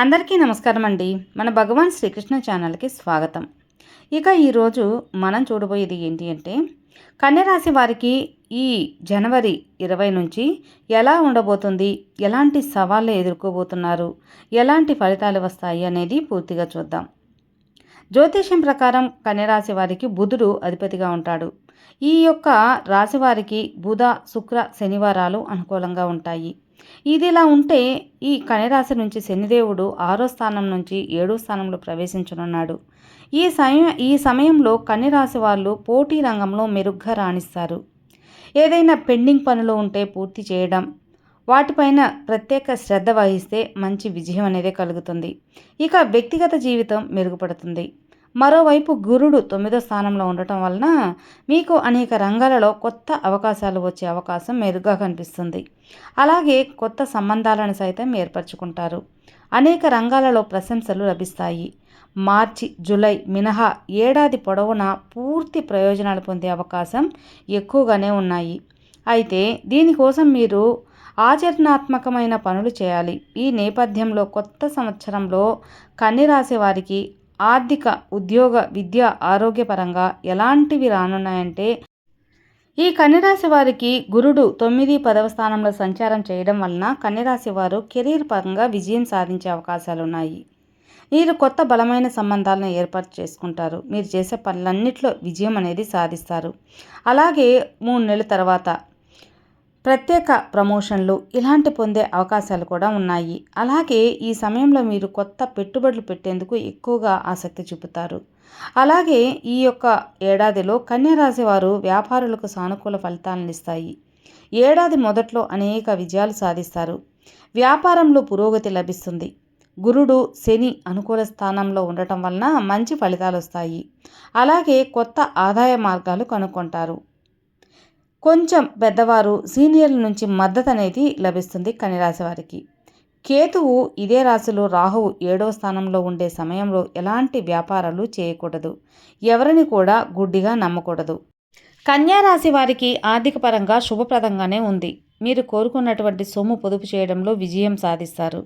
అందరికీ నమస్కారం అండి మన భగవాన్ శ్రీకృష్ణ ఛానల్కి స్వాగతం. ఇక ఈరోజు మనం చూడబోయేది ఏంటి అంటే కన్యరాశి వారికి ఈ జనవరి ఇరవై నుంచి ఎలా ఉండబోతుంది ఎలాంటి సవాళ్ళు ఎదుర్కోబోతున్నారు ఎలాంటి ఫలితాలు వస్తాయి అనేది పూర్తిగా చూద్దాం. జ్యోతిష్యం ప్రకారం కన్యరాశి వారికి బుధుడు అధిపతిగా ఉంటాడు. ఈ యొక్క రాశి వారికి బుధ శుక్ర శనివారాలు అనుకూలంగా ఉంటాయి. ఇదిలా ఉంటే ఈ కనిరాశి నుంచి శనిదేవుడు ఆరో స్థానం నుంచి ఏడో స్థానంలో ప్రవేశించనున్నాడు. ఈ సమయం ఈ సమయంలో కన్యరాశి వాళ్ళు పోటీ రంగంలో మెరుగ్గా రాణిస్తారు. ఏదైనా పెండింగ్ పనులు ఉంటే పూర్తి చేయడం వాటిపైన ప్రత్యేక శ్రద్ధ వహిస్తే మంచి విజయం అనేది కలుగుతుంది. ఇక వ్యక్తిగత జీవితం మెరుగుపడుతుంది. మరోవైపు గురుడు తొమ్మిదో స్థానంలో ఉండటం వలన మీకు అనేక రంగాలలో కొత్త అవకాశాలు వచ్చే అవకాశం మెరుగ్గా కనిపిస్తుంది. అలాగే కొత్త సంబంధాలను సైతం ఏర్పరచుకుంటారు. అనేక రంగాలలో ప్రశంసలు లభిస్తాయి. మార్చి జూలై మినహా ఏడాది పొడవునా పూర్తి ప్రయోజనాలు పొందే అవకాశం ఎక్కువగానే ఉన్నాయి. అయితే దీనికోసం మీరు ఆచరణాత్మకమైన పనులు చేయాలి. ఈ నేపథ్యంలో కొత్త సంవత్సరంలో కన్నిరాశి వారికి ఆర్థిక ఉద్యోగ విద్య ఆరోగ్యపరంగా ఎలాంటివి రానున్నాయంటే ఈ కన్యరాశి వారికి గురుడు తొమ్మిది పదవ స్థానంలో సంచారం చేయడం వలన కన్యరాశి వారు కెరీర్ పరంగా విజయం సాధించే అవకాశాలు ఉన్నాయి మీరు కొత్త బలమైన సంబంధాలను ఏర్పాటు చేసుకుంటారు. మీరు చేసే పనులన్నింటిలో విజయం అనేది సాధిస్తారు. అలాగే మూడు నెలల తర్వాత ప్రత్యేక ప్రమోషన్లు ఇలాంటి పొందే అవకాశాలు కూడా ఉన్నాయి. అలాగే ఈ సమయంలో మీరు కొత్త పెట్టుబడులు పెట్టేందుకు ఎక్కువగా ఆసక్తి చూపుతారు. అలాగే ఈ యొక్క ఏడాదిలో కన్యరాశి వారు వ్యాపారులకు సానుకూల ఫలితాలను ఇస్తాయి. ఏడాది మొదట్లో అనేక విజయాలు సాధిస్తారు. వ్యాపారంలో పురోగతి లభిస్తుంది. గురుడు శని అనుకూల స్థానంలో ఉండటం వలన మంచి ఫలితాలు వస్తాయి. అలాగే కొత్త ఆదాయ మార్గాలు కనుక్కుంటారు. కొంచెం పెద్దవారు సీనియర్ల నుంచి మద్దతు అనేది లభిస్తుంది కన్యరాశి వారికి కేతువు ఇదే రాశిలో రాహువు ఏడవ స్థానంలో ఉండే సమయంలో ఎలాంటి వ్యాపారాలు చేయకూడదు. ఎవరిని కూడా గుడ్డిగా నమ్మకూడదు. కన్యారాశి వారికి ఆర్థిక పరంగా శుభప్రదంగానే ఉంది. మీరు కోరుకున్నటువంటి సొమ్ము పొదుపు చేయడంలో విజయం సాధిస్తారు.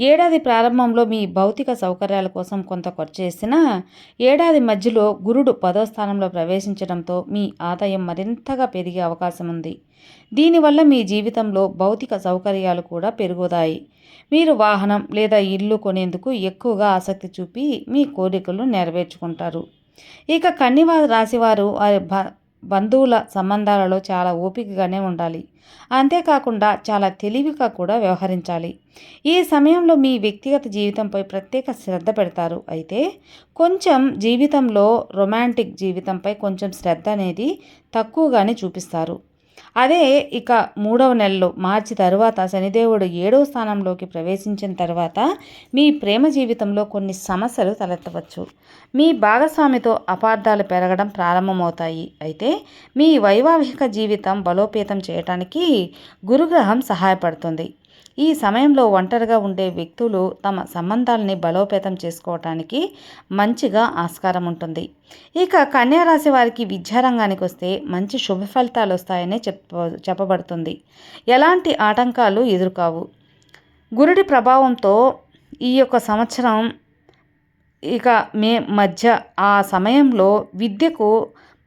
ఏడాది ప్రారంభంలో మీ భౌతిక సౌకర్యాల కోసం కొంత ఖర్చు చేసినా ఏడాది మధ్యలో గురుడు పదో స్థానంలో ప్రవేశించడంతో మీ ఆదాయం మరింతగా పెరిగే అవకాశం ఉంది. దీనివల్ల మీ జీవితంలో భౌతిక సౌకర్యాలు కూడా పెరుగుతాయి. మీరు వాహనం లేదా ఇల్లు కొనేందుకు ఎక్కువగా ఆసక్తి చూపి మీ కోరికలు నెరవేర్చుకుంటారు. ఇక కన్నివా రాశివారు వారి బంధువుల సంబంధాలలో చాలా ఓపికగానే ఉండాలి. అంతేకాకుండా చాలా తెలివిగా కూడా వ్యవహరించాలి. ఈ సమయంలో మీ వ్యక్తిగత జీవితంపై ప్రత్యేక శ్రద్ధ పెడతారు. అయితే కొంచెం జీవితంలో రొమాంటిక్ జీవితంపై కొంచెం శ్రద్ధ అనేది తక్కువగానే చూపిస్తారు. అదే ఇక మూడవ నెలలో మార్చి తరువాత శనిదేవుడు ఏడవ స్థానంలోకి ప్రవేశించిన తర్వాత మీ ప్రేమ జీవితంలో కొన్ని సమస్యలు తలెత్తవచ్చు. మీ భాగస్వామితో అపార్థాలు పెరగడం ప్రారంభమవుతాయి. అయితే మీ వైవాహిక జీవితం బలోపేతం చేయడానికి గురుగ్రహం సహాయపడుతుంది. ఈ సమయంలో ఒంటరిగా ఉండే వ్యక్తులు తమ సంబంధాలని బలోపేతం చేసుకోవటానికి మంచిగా ఆస్కారం ఉంటుంది. ఇక కన్యారాశి వారికి విద్యారంగానికి వస్తే మంచి శుభ ఫలితాలు వస్తాయనే చెప్ప చెప్పబడుతుంది. ఎలాంటి ఆటంకాలు ఎదురుకావు. గురుడి ప్రభావంతో ఈ యొక్క సంవత్సరం ఇక మే మధ్య ఆ సమయంలో విద్యకు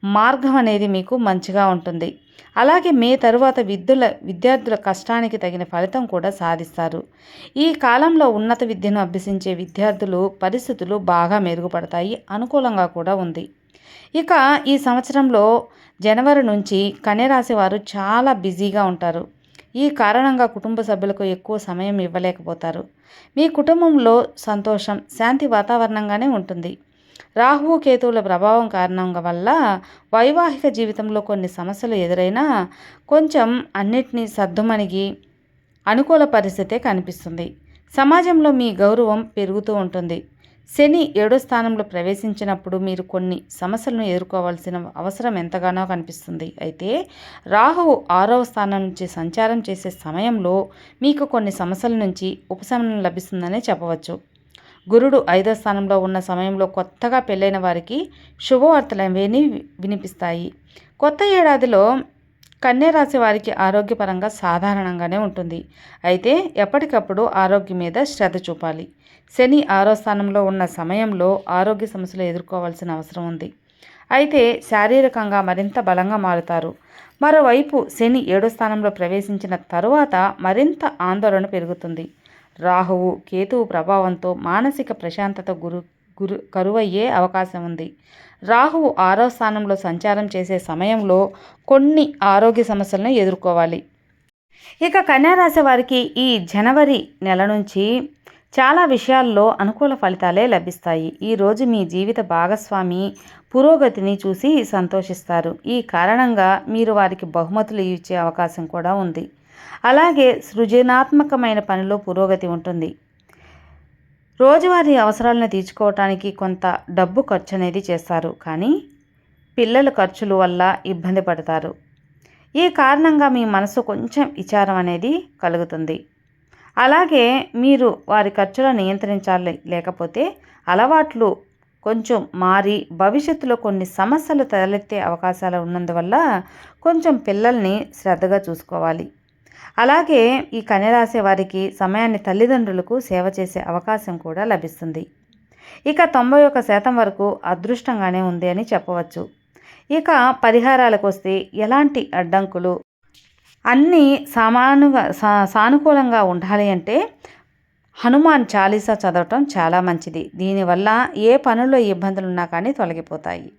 మార్గం అనేది మీకు మంచిగా ఉంటుంది. అలాగే మే తరువాత విద్యుల విద్యార్థుల కష్టానికి తగిన ఫలితం కూడా సాధిస్తారు. ఈ కాలంలో ఉన్నత విద్యను అభ్యసించే విద్యార్థులు పరిస్థితులు బాగా మెరుగుపడతాయి అనుకూలంగా కూడా ఉంది. ఇక ఈ సంవత్సరంలో జనవరి నుంచి కన్యరాశి వారు చాలా బిజీగా ఉంటారు. ఈ కారణంగా కుటుంబ సభ్యులకు ఎక్కువ సమయం ఇవ్వలేకపోతారు. మీ కుటుంబంలో సంతోషం శాంతి వాతావరణంగానే ఉంటుంది. రాహువు కేతువుల ప్రభావం కారణంగా వల్ల వైవాహిక జీవితంలో కొన్ని సమస్యలు ఎదురైనా కొంచెం అన్నిటినీ సర్దుమణిగి అనుకూల పరిస్థితే కనిపిస్తుంది. సమాజంలో మీ గౌరవం పెరుగుతూ ఉంటుంది. శని ఏడో స్థానంలో ప్రవేశించినప్పుడు మీరు కొన్ని సమస్యలను ఎదుర్కోవాల్సిన అవసరం ఎంతగానో కనిపిస్తుంది. అయితే రాహువు ఆరవ స్థానం నుంచి సంచారం చేసే సమయంలో మీకు కొన్ని సమస్యల నుంచి ఉపశమనం లభిస్తుందనే చెప్పవచ్చు. గురుడు ఐదో స్థానంలో ఉన్న సమయంలో కొత్తగా పెళ్ళైన వారికి శుభవార్తలవేని వినిపిస్తాయి. కొత్త ఏడాదిలో కన్యా రాశి వారికి ఆరోగ్యపరంగా సాధారణంగానే ఉంటుంది. అయితే ఎప్పటికప్పుడు ఆరోగ్యం మీద శ్రద్ధ చూపాలి. శని ఆరో స్థానంలో ఉన్న సమయంలో ఆరోగ్య సమస్యలు ఎదుర్కోవాల్సిన అవసరం ఉంది. అయితే శారీరకంగా మరింత బలంగా మారుతారు. మరోవైపు శని ఏడో స్థానంలో ప్రవేశించిన తరువాత మరింత ఆందోళన పెరుగుతుంది. రాహువు కేతువు ప్రభావంతో మానసిక ప్రశాంతత గురు గురు కరువయ్యే అవకాశం ఉంది. రాహువు ఆరో స్థానంలో సంచారం చేసే సమయంలో కొన్ని ఆరోగ్య సమస్యలను ఎదుర్కోవాలి. ఇక కన్యారాశి వారికి ఈ జనవరి నెల నుంచి చాలా విషయాల్లో అనుకూల ఫలితాలే లభిస్తాయి. ఈరోజు మీ జీవిత భాగస్వామి పురోగతిని చూసి సంతోషిస్తారు. ఈ కారణంగా మీరు వారికి బహుమతులు ఇచ్చే అవకాశం కూడా ఉంది. అలాగే సృజనాత్మకమైన పనిలో పురోగతి ఉంటుంది. రోజువారీ అవసరాలను తీర్చుకోవటానికి కొంత డబ్బు ఖర్చు అనేది చేస్తారు. కానీ పిల్లల ఖర్చుల వల్ల ఇబ్బంది పడతారు. ఈ కారణంగా మీ మనసు కొంచెం విచారం అనేది కలుగుతుంది. అలాగే మీరు వారి ఖర్చులను నియంత్రించాలి లేకపోతే అలవాట్లు కొంచెం మారి భవిష్యత్తులో కొన్ని సమస్యలు తలెత్తే అవకాశాలు ఉన్నందువల్ల కొంచెం పిల్లల్ని శ్రద్ధగా చూసుకోవాలి. అలాగే ఈ కన్యరాశి వారికి సమయాన్ని తల్లిదండ్రులకు సేవ చేసే అవకాశం కూడా లభిస్తుంది. ఇక తొంభై ఒక్క శాతం వరకు అదృష్టంగానే ఉంది అని చెప్పవచ్చు. ఇక పరిహారాలకు వస్తే ఎలాంటి అడ్డంకులు? అన్నీ సమానుగా సా సానుకూలంగా ఉండాలి అంటే హనుమాన్ చాలీసా చదవటం చాలా మంచిది. దీనివల్ల ఏ పనుల్లో ఇబ్బందులు ఉన్నా కానీ తొలగిపోతాయి.